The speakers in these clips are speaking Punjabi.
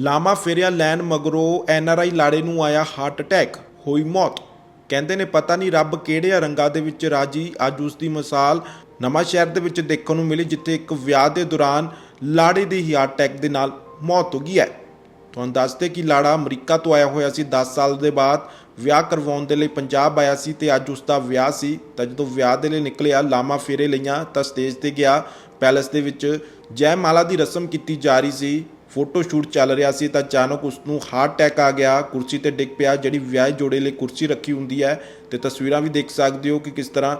ਲਾਮਾ ਫੇਰਿਆ ਲੈਣ ਮਗਰੋਂ ਐਨਆਰਆਈ ਲਾੜੇ ਨੂੰ ਆਇਆ ਹਾਰਟ ਅਟੈਕ, ਹੋਈ ਮੌਤ। ਕਹਿੰਦੇ ਨੇ, ਪਤਾ ਨਹੀਂ ਰੱਬ ਕਿਹੜੇ ਰੰਗਾਂ ਦੇ ਵਿੱਚ ਰਾਜੀ, ਅੱਜ ਉਸ ਦੀ ਮਿਸਾਲ ਨਵਾਂ ਸ਼ਹਿਰ ਦੇ ਵਿੱਚ ਦੇਖਣ ਨੂੰ ਮਿਲੀ, ਜਿੱਥੇ ਇੱਕ ਵਿਆਹ ਦੇ ਦੌਰਾਨ ਲਾੜੇ ਦੀ ਹੀ ਹਾਰਟ ਅਟੈਕ ਦੇ ਨਾਲ ਮੌਤ ਹੋ ਗਈ ਹੈ। ਤੁਹਾਨੂੰ ਦੱਸਦੇ ਕਿ ਲਾੜਾ ਅਮਰੀਕਾ ਤੋਂ ਆਇਆ ਹੋਇਆ ਸੀ। 10 ਸਾਲ ਦੇ ਬਾਅਦ ਵਿਆਹ ਕਰਵਾਉਣ ਦੇ ਲਈ ਪੰਜਾਬ ਆਇਆ ਸੀ ਤੇ ਅੱਜ ਉਸ ਦਾ ਵਿਆਹ ਸੀ। ਤਾਂ ਜਦੋਂ ਵਿਆਹ ਦੇ ਲਈ ਨਿਕਲਿਆ, ਲਾਮਾ ਫੇਰੇ ਲਈਆਂ ਤਾਂ ਸਟੇਜ ਤੇ ਗਿਆ। ਪੈਲਸ ਦੇ ਵਿੱਚ ਜੈ ਮਾਲਾ ਦੀ ਰਸਮ ਕੀਤੀ ਜਾ ਰਹੀ ਸੀ। ਫੋਟੋ ਸ਼ੂਟ ਚੱਲ ਰਿਹਾ ਸੀ ਤਾਂ ਅਚਾਨਕ ਉਸ ਨੂੰ ਹਾਰਟ ਅਟੈਕ ਆ ਗਿਆ, ਕੁਰਸੀ ਤੇ ਡਿੱਗ ਪਿਆ, ਜਿਹੜੀ ਵਿਆਹ ਜੋੜੇ ਲਈ ਕੁਰਸੀ ਰੱਖੀ ਹੁੰਦੀ ਹੈ। ਤੇ ਤਸਵੀਰਾਂ ਵੀ ਦੇਖ ਸਕਦੇ ਹੋ ਕਿ ਕਿਸ ਤਰ੍ਹਾਂ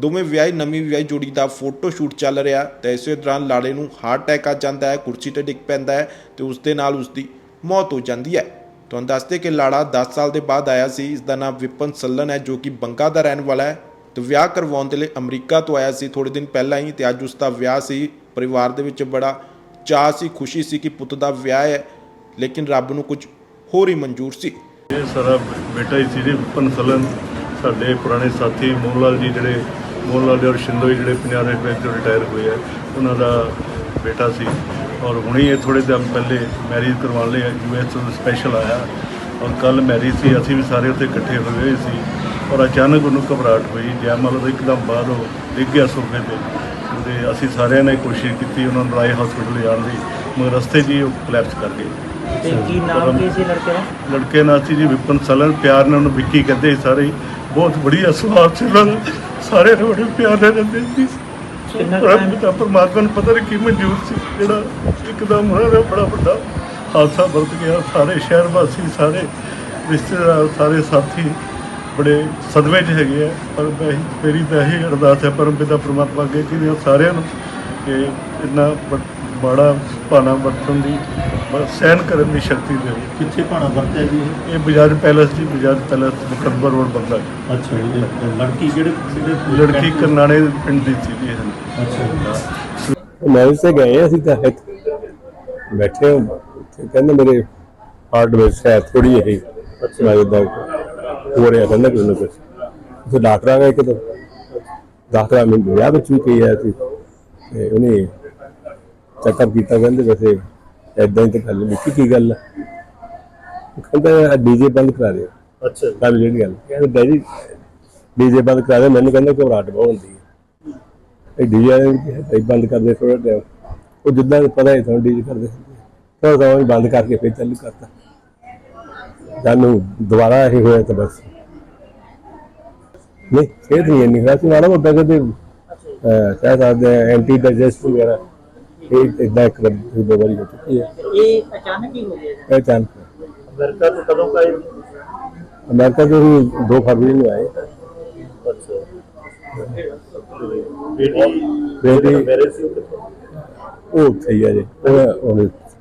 ਦੋਵੇਂ ਵਿਆਹੀ, ਨਵੀਂ ਵਿਆਹੀ ਜੋੜੀ ਦਾ ਫੋਟੋ ਸ਼ੂਟ ਚੱਲ ਰਿਹਾ ਤੇ ਇਸੇ ਦੌਰਾਨ ਲਾੜੇ ਨੂੰ ਹਾਰਟ ਅਟੈਕ ਆ ਜਾਂਦਾ ਹੈ, ਕੁਰਸੀ ਤੇ ਡਿੱਗ ਪੈਂਦਾ ਹੈ ਤੇ ਉਸ ਦੇ ਨਾਲ ਉਸ ਦੀ ਮੌਤ ਹੋ ਜਾਂਦੀ ਹੈ। ਤੁਹਾਨੂੰ ਦੱਸਦੇ ਕਿ ਲਾੜਾ 10 ਸਾਲ ਦੇ ਬਾਅਦ ਆਇਆ ਸੀ। ਇਸ ਦਾ ਨਾਮ ਵਿਪਨ ਸੱਲਨ ਹੈ, ਜੋ ਕਿ ਬੰਗਾ ਦਾ ਰਹਿਣ ਵਾਲਾ ਹੈ। ਤੇ ਵਿਆਹ ਕਰਵਾਉਣ ਦੇ ਲਈ ਅਮਰੀਕਾ ਤੋਂ ਆਇਆ ਸੀ। ਥੋੜੇ ਦਿਨ ਪਹਿਲਾਂ ਹੀ ਤੇ ਅੱਜ ਉਸ ਦਾ ਵਿਆਹ ਸੀ। ਪਰਿਵਾਰ ਦੇ ਵਿੱਚ ਬੜਾ ਚਾਅ ਸੀ, ਖੁਸ਼ੀ ਸੀ ਕਿ ਪੁੱਤ ਦਾ ਵਿਆਹ ਹੈ, ਲੇਕਿਨ ਰੱਬ ਨੂੰ ਕੁਝ ਹੋਰ ਹੀ ਮਨਜ਼ੂਰ ਸੀ। ਇਹ ਸਾਰਾ ਬੇਟਾ ਹੀ ਸੀ ਜੀ ਵਿਪਨ ਸਲਨ, ਸਾਡੇ ਪੁਰਾਣੇ ਸਾਥੀ ਮੋਹਨ ਲਾਲ ਜੀ ਜਿਹੜੇ ਮੋਹਨ ਲਾਲ ਜੀ ਔਰ ਸ਼ਿੰਦੋ ਜੀ ਜਿਹੜੇ ਪੰਜਾਬ ਦੇ ਵਿੱਚ ਰਿਟਾਇਰ ਹੋਏ ਆ, ਉਹਨਾਂ ਦਾ ਬੇਟਾ ਸੀ। ਔਰ ਹੁਣੇ ਇਹ ਥੋੜੇ ਦਿਨ ਪਹਿਲੇ ਮੈਰਿਜ ਕਰਵਾਉਣ ਲਈ ਯੂਐਸ ਤੋਂ ਸਪੈਸ਼ਲ ਆਇਆ। ਔਰ ਕੱਲ ਮੈਰਿਜ ਸੀ, ਅਸੀਂ ਵੀ ਸਾਰੇ ਉੱਥੇ ਇਕੱਠੇ ਹੋਏ ਸੀ। ਔਰ ਅਚਾਨਕ ਉਹਨੂੰ ਘਬਰਾਹਟ ਹੋਈ ਜੈਮਲ ਉਹਦਾ ਇੱਕਦਮ ਬਾਹਰ ਉਹ ਡਿੱਗ ਗਿਆ ਸੋਫੇ ਤੇ। ਤੇ ਅਸੀਂ ਸਾਰਿਆਂ ਨੇ ਕੋਸ਼ਿਸ਼ ਕੀਤੀ ਉਹਨਾਂ ਨੂੰ ਰਾਏ ਹਸਪੀਟਲ ਲਿਜਾਣ ਦੀ ਮਗਰ ਰਸਤੇ 'ਚ ਹੀ ਉਹ ਕਲੈਪਸ ਕਰ ਗਏ। ਤੇ ਕੀ ਨਾਮ ਕੀ ਸੀ ਲੜਕੇ ਦਾ? ਲੜਕੇ ਨਾਲ ਸੀ ਜੀ ਵਿਪਨ ਸਲਨ ਪਿਆਰ ਨਾਲ ਉਹਨੂੰ ਵਿੱਕੀ ਕਹਿੰਦੇ ਸਾਰੇ। ਬਹੁਤ ਵਧੀਆ ਸੁਭਾਅ ਸੀ ਉਹਨਾਂ ਸਾਰੇ ਬੜੇ ਪਿਆਰ ਨਾਲ ਰਹਿੰਦੇ ਸੀ। ਕਿੰਨਾ ਪਰਮਾਤਮਾ ਨੂੰ ਪਤਾ ਨਹੀਂ ਕੀ ਮਨਜ਼ੂਰ ਸੀ ਜਿਹੜਾ ਇੱਕਦਮ ਉਹਨਾਂ ਦਾ ਬੜਾ ਵੱਡਾ ਹਾਦਸਾ ਵਰਤ ਗਿਆ। ਸਾਰੇ ਸ਼ਹਿਰ ਵਾਸੀ ਸਾਰੇ ਰਿਸ਼ਤੇਦਾਰ ਸਾਰੇ ਸਾਥੀ ਬੜੇ ਸਦਮੇ 'ਚ ਹੈਗੇ ਆ ਪਰ ਮੈਂ- ਮੇਰੀ ਤਾਂ ਇਹੀ ਅਰਦਾਸ ਹੈ ਪਰਮ ਪਿਤਾ ਪਰਮਾਤਮਾ ਅੱਗੇ ਕਿ ਸਾਰਿਆਂ ਨੂੰ ਕਿ ਇੰਨਾ ਮਾੜਾ ਭਾਣਾ ਵਰਤਣ ਦੀ ਸਹਿਨ ਕਰਨ ਦੀ ਸ਼ਕਤੀ ਦੇਵੇ ਕਿੱਥੇ ਭਾਣਾ ਵਰਤਿਆ ਜੀ ਇਹ? ਬਜਾਜ ਪੈਲਸ ਜੀ ਬਜਾਜ ਪੈਲਸ ਮੁਕੱਦਮਾ ਰੋਡ ਬੰਦਾ ਅੱਛਾ ਜੀ ਲੜਕੀ ਕਿਹੜੇ ਲੜਕੀ ਕਰਨਾਣੇ ਪਿੰਡ ਦੀ ਸੀ ਜੀ ਅੱਛਾ ਮੈਰਿਜ ਤੇ ਗਏ ਅਸੀਂ ਤਾਂ ਇੱਥੇ ਬੈਠੇ ਕਹਿੰਦੇ ਮੇਰੇ ਹਾਰਟ ਵਿੱਚ ਹੈ ਥੋੜੀ ਜਿਹੀ। ਮੈਂ ਹੋ ਰਿਹਾ ਕਹਿੰਦਾ ਕੁਝ ਨਾ ਕੁਝ ਤੇ ਡਾਕਟਰ ਆ ਗਏ ਕਿਤੇ। ਡਾਕਟਰ ਮੈਨੂੰ ਵਿਆਹ ਵਿੱਚ ਵੀ ਕਹੀ ਆਇਆ ਸੀ ਤੇ ਉਹਨੇ ਚੈੱਕਅਪ ਕੀਤਾ ਕਹਿੰਦੇ ਵੈਸੇ ਐਦਾਂ ਹੀ ਤਾਂ ਗੱਲ ਨਹੀਂ ਕੀ ਗੱਲ ਕਹਿੰਦਾ ਡੀਜੇ ਬੰਦ ਕਰਾ ਦਿਓ। ਅੱਛਾ ਕੱਲ ਜਿਹੜੀ ਗੱਲ। ਕਹਿੰਦਾ ਡੈਡੀ ਡੀਜੇ ਬੰਦ ਕਰਾ ਦੇ ਮੈਨੂੰ ਕਹਿੰਦਾ ਘਬਰਾਹਟ ਬਹੁਤ ਹੁੰਦੀ ਹੈ। ਇਹ ਡੀਜੇ ਬੰਦ ਕਰਦੇ ਥੋੜਾ ਟਾਈਮ ਉਹ ਜਿੱਦਾਂ ਪਤਾ ਹੈ ਤੁਹਾਨੂੰ ਡੀਜੇ ਕਰਦੇ ਥੋੜਾ ਸਮਾਂ ਬੰਦ ਕਰਕੇ ਫਿਰ ਚਾਲੂ ਕਰਤਾ। ਜਾਨੂੰ ਦੁਬਾਰਾ ਇਹ ਹੋਇਆ ਤਾਂ ਬਸ। ਨਹੀਂ ਇਹ ਨਹੀਂ ਨਹੀਂ ਰਾਸੀ ਵਾਲਾ ਮੋਟਾ ਕਦੇ ਕਹਿ ਸਕਦੇ ਐਂਟੀ ਡਾਈਜੈਸਟ ਵਗੈਰਾ ਇਹ ਇਦਾਂ ਇੱਕ ਵਾਰੀ ਹੋ ਚੁੱਕੀ ਹੈ। ਇਹ ਅਚਾਨਕ ਹੀ ਹੋ ਗਿਆ ਚਾਂਸ ਅਮਰੀਕਾ ਤੋਂ ਕਦੋਂ ਕਾਏ ਅਮਰੀਕਾ ਤੋਂ ਹੀ 2 ਫਰਵਰੀ ਨੂੰ ਆਏ। ਅੱਛਾ। ਬੇਟੀ? ਬੇਟੀ? ਮੇਰੇ ਸੀ ਉਹ ਉੱਥੇ ਹੀ ਆ ਜੀ ਉਹ ਉਹ